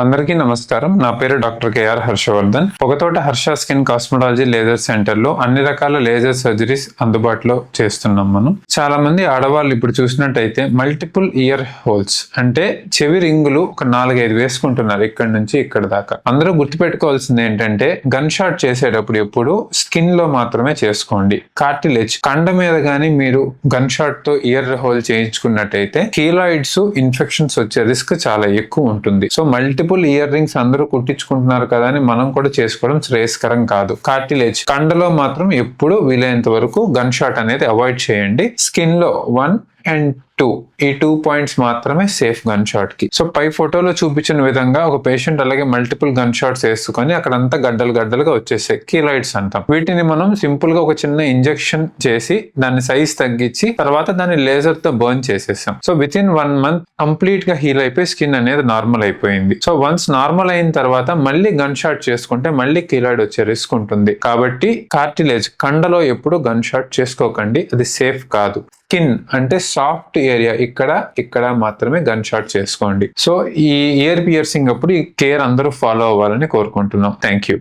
అందరికీ నమస్కారం. నా పేరు doctor K R Harshavardhan. Pogathota Harsha skin cosmetology laser సెంటర్లో అన్ని రకాల లేజర్ సర్జరీస్ అందుబాటులో చేస్తున్నాం మనం. చాలా మంది ఆడవాళ్ళు ఇప్పుడు చూసినట్టయితే మల్టిపుల్ ఇయర్ హోల్స్ అంటే చెవి రింగులు ఒక నాలుగైదు వేసుకుంటున్నారు ఇక్కడ నుంచి ఇక్కడ దాకా. అందరూ గుర్తుపెట్టుకోవాల్సింది ఏంటంటే గన్ షాట్ చేసేటప్పుడు ఎప్పుడు స్కిన్లో మాత్రమే చేసుకోండి. కార్టిలేజ్ కండ మీద గానీ మీరు గన్ షాట్తో ఇయర్ హోల్ చేయించుకున్నట్టయితే కీలాయిడ్స్ ఇన్ఫెక్షన్స్ వచ్చే రిస్క్ చాలా ఎక్కువ ఉంటుంది. సో మల్టిపుల్ ఇయర్ రింగ్స్ అందరూ కుట్టించుకుంటున్నారు కదా అని మనం కూడా చేసుకోవడం శ్రేయస్కరం కాదు. కార్టిలేజ్. కండలో మాత్రం ఎప్పుడు వీలైనంత వరకు గన్ షాట్ అనేది అవాయిడ్ చేయండి. స్కిన్లో వన్ అండ్ టూ ఈ టూ పాయింట్స్ మాత్రమే సేఫ్ గన్ షాట్కి. సో పై ఫోటోలో చూపించిన విధంగా ఒక పేషెంట్ అలాగే మల్టిపుల్ గన్ షాట్స్ వేసుకొని అక్కడంతా గడ్డలు గడ్డలుగా వచ్చేసాయి. కీలాయిడ్స్ అంటాం. వీటిని మనం సింపుల్గా ఒక చిన్న ఇంజెక్షన్ చేసి దాని సైజ్ తగ్గించి తర్వాత దాన్ని లేజర్తో బర్న్ చేసేసాం. So within one month కంప్లీట్గా హీల్ అయిపోయి స్కిన్ అనేది నార్మల్ అయిపోయింది. సో వన్స్ నార్మల్ అయిన తర్వాత మళ్ళీ గన్ షాట్ చేసుకుంటే మళ్ళీ కీలాయిడ్ వచ్చే రిస్క్ ఉంటుంది. కాబట్టి కార్టిలేజ్ కండలో ఎప్పుడు గన్ షాట్ చేసుకోకండి. అది సేఫ్ కాదు. స్కిన్ అంటే సాఫ్ట్ ఏరియా. ఇక్కడ ఇక్కడ మాత్రమే గన్ షాట్ చేసుకోండి. సో ఈ ఇయర్ పియర్సింగ్ అప్పుడు ఈ కేర్ అందరూ ఫాలో అవ్వాలని కోరుకుంటున్నాం. Thank you